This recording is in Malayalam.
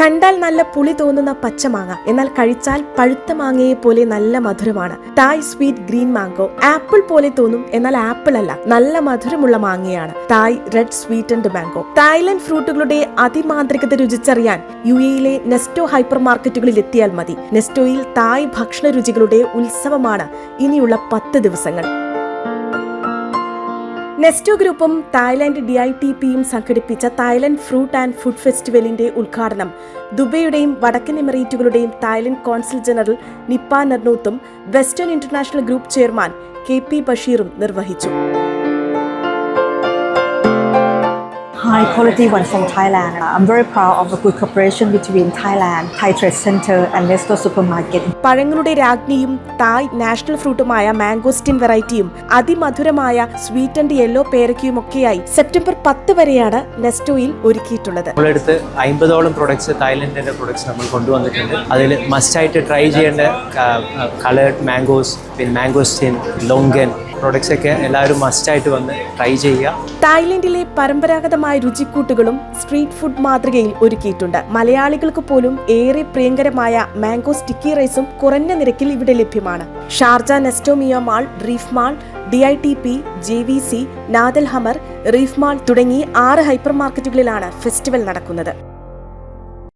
കണ്ടാൽ നല്ല പുളി തോന്നുന്ന പച്ചമാങ്ങ എന്നാൽ കഴിച്ചാൽ പഴുത്ത മാങ്ങയെ പോലെ നല്ല മധുരമാണ്. Thai sweet green mango apple പോലെ തോന്നും എന്നാൽ ആപ്പിൾ അല്ല നല്ല മധുരമുള്ള മാങ്ങയാണ്. Thai red sweet and mango Thailand ഫ്രൂട്ടുകളുടെ അതിമാന്ത്രികത രുചിച്ചറിയാൻ യു എയിലെ നെസ്റ്റോ ഹൈപ്പർ മാർക്കറ്റുകളിൽ എത്തിയാൽ മതി. നെസ്റ്റോയിൽ തായ് ഭക്ഷണ രുചികളുടെ ഉത്സവമാണ് ഇനിയുള്ള പത്ത് ദിവസങ്ങൾ. നെസ്റ്റോ ഗ്രൂപ്പും തായ്ലാന്റ് ഡി ഐ ടി പിയും സംഘടിപ്പിച്ച തായ്ലൻഡ് ഫ്രൂട്ട് ആൻഡ് ഫുഡ് ഫെസ്റ്റിവലിന്റെ ഉദ്ഘാടനം. ദുബൈയുടെയും വടക്കൻ എമിറേറ്റുകളുടെയും Thailand consul general Nipah നർനൂത്തും western international group chairman K P ബഷീറും നിർവഹിച്ചു. High quality one from Thailand. I'm very proud of the good cooperation between Thailand, Thai Trade Center and Nesto Supermarket. പഴങ്ങളുടെ രാജ്ഞിയും തായ് നാഷണൽ ഫ്രൂട്ടുമായ മാംഗോസ്റ്റിൻ വെറൈറ്റിയും അതിമധുരമായ സ്വീറ്റ് ആൻഡ് യെല്ലോ പേരയ്ക്കുമൊക്കെയായി സെപ്റ്റംബർ പത്ത് വരെയാണ് നെസ്റ്റോയിൽ ഒരുക്കിയിട്ടുള്ളത് നമ്മളെടുത്ത് അമ്പതോളം പ്രൊഡക്ട്സ് തായ്ലൻഡിന്റെ പ്രൊഡക്ട്സ് നമ്മൾ കൊണ്ടുവന്നിട്ടുണ്ട് അതിൽ മസ്റ്റായിട്ട് ട്രൈ ചെയ്യേണ്ട കളേർഡ് മാംഗോസ് പിന്നെ മാംഗോസ്റ്റിൻ ലോങ്കൻ പ്രൊഡക്ട്സ് ഒക്കെ എല്ലാവരും മസ്റ്റായിട്ട് വന്ന് ട്രൈ ചെയ്യുക തായ്ലൻഡിലെ പരമ്പരാഗതമായ രുചിക്കൂട്ടുകളും സ്ട്രീറ്റ് ഫുഡ് മാതൃകയിൽ ഒരുക്കിയിട്ടുണ്ട്. മലയാളികൾക്ക് പോലും ഏറെ പ്രിയങ്കരമായ മാംഗോ സ്റ്റിക്കി റൈസും കുറഞ്ഞ നിരക്കിൽ ഇവിടെ ലഭ്യമാണ്. Sharjah നെസ്റ്റോമിയ mall reef mall D I T P J V C Nad Al Hamar reef mall തുടങ്ങി ആറ് ഹൈപ്പർ മാർക്കറ്റുകളിലാണ് ഫെസ്റ്റിവൽ നടക്കുന്നത്.